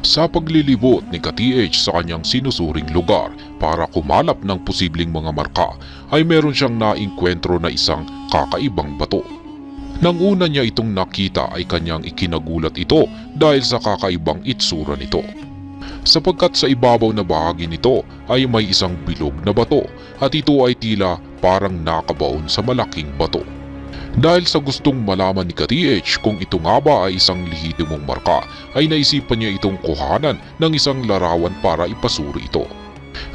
sa paglilibot ni ka-TH sa kanyang sinusuring lugar para kumalap ng posibleng mga marka ay meron siyang nainkwentro na isang kakaibang bato. Nang una niya itong nakita ay kanyang ikinagulat ito dahil sa kakaibang itsura nito. Sapagkat sa ibabaw na bahagi nito ay may isang bilog na bato at ito ay tila parang nakabaon sa malaking bato. Dahil sa gustong malaman ni ka-TH kung ito nga ba ay isang lehitimong marka ay naisipan niya itong kuhanan ng isang larawan para ipasuri ito.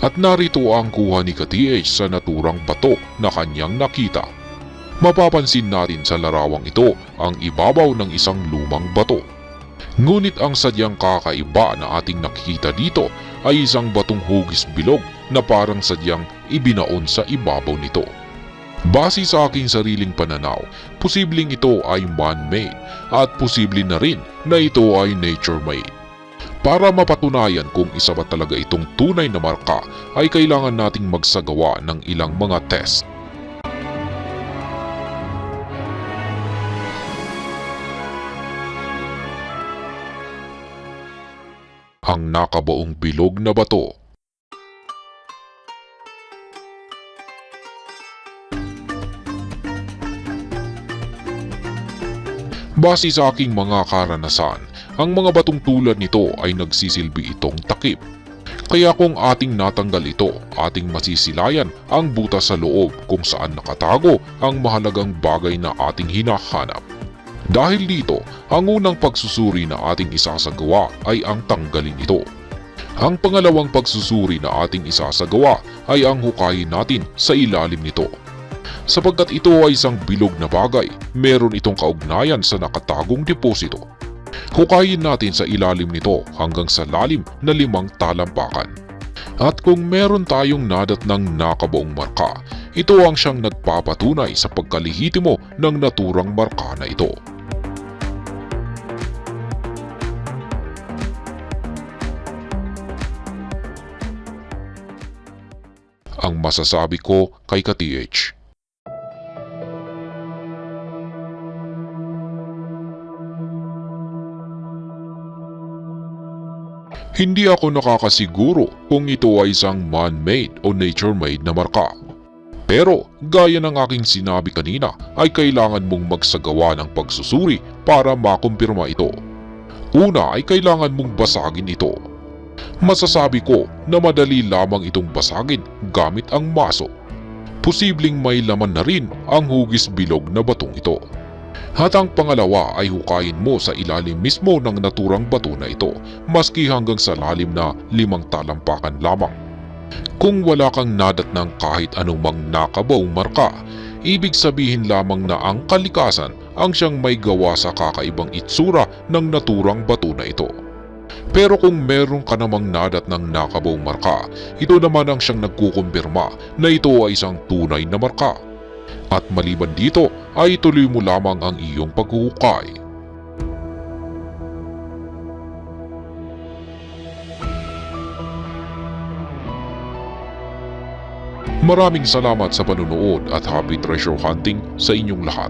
At narito ang kuha ni ka-TH sa naturang bato na kanyang nakita. Mapapansin natin sa larawang ito ang ibabaw ng isang lumang bato. Ngunit ang sadyang kakaiba na ating nakikita dito ay isang batong hugis bilog na parang sadyang ibinaon sa ibabaw nito. Base sa aking sariling pananaw, posibleng ito ay man-made at posible na rin na ito ay nature-made. Para mapatunayan kung isa ba talaga itong tunay na marka ay kailangan nating magsagawa ng ilang mga test. Ang nakabaong bilog na bato Base sa aking mga karanasan, ang mga batong tulad nito ay nagsisilbi itong takip. Kaya kung ating natanggal ito, ating masisilayan ang butas sa loob kung saan nakatago ang mahalagang bagay na ating hinahanap. Dahil dito, ang unang pagsusuri na ating isasagawa ay ang tanggalin ito. Ang pangalawang pagsusuri na ating isasagawa ay ang hukayin natin sa ilalim nito sapagkat ito ay isang bilog na bagay, meron itong kaugnayan sa nakatagong deposito. Hukayin natin sa ilalim nito hanggang sa lalim na limang talampakan. At kung meron tayong nadat ng nakabuong marka, ito ang siyang nagpapatunay sa pagkalihitimo ng naturang marka na ito. Ang masasabi ko kay ka-TH Hindi ako nakakasiguro kung ito ay isang man-made o nature-made na marka. Pero gaya ng aking sinabi kanina ay kailangan mong magsagawa ng pagsusuri para makumpirma ito. Una ay kailangan mong basagin ito. Masasabi ko na madali lamang itong basagin gamit ang maso. Posibleng may laman na rin ang hugis bilog na batong ito. At ang pangalawa ay hukayin mo sa ilalim mismo ng naturang bato na ito maski hanggang sa lalim na limang talampakan lamang. Kung wala kang nadat ng kahit anumang nakabawang marka, ibig sabihin lamang na ang kalikasan ang siyang may gawa sa kakaibang itsura ng naturang bato na ito. Pero kung meron ka namang nadat ng nakabawang marka, ito naman ang siyang nagkukumpirma na ito ay isang tunay na marka. At maliban dito ay ituloy mo lamang ang iyong paghuhukay. Maraming salamat sa panunood at happy treasure hunting sa inyong lahat.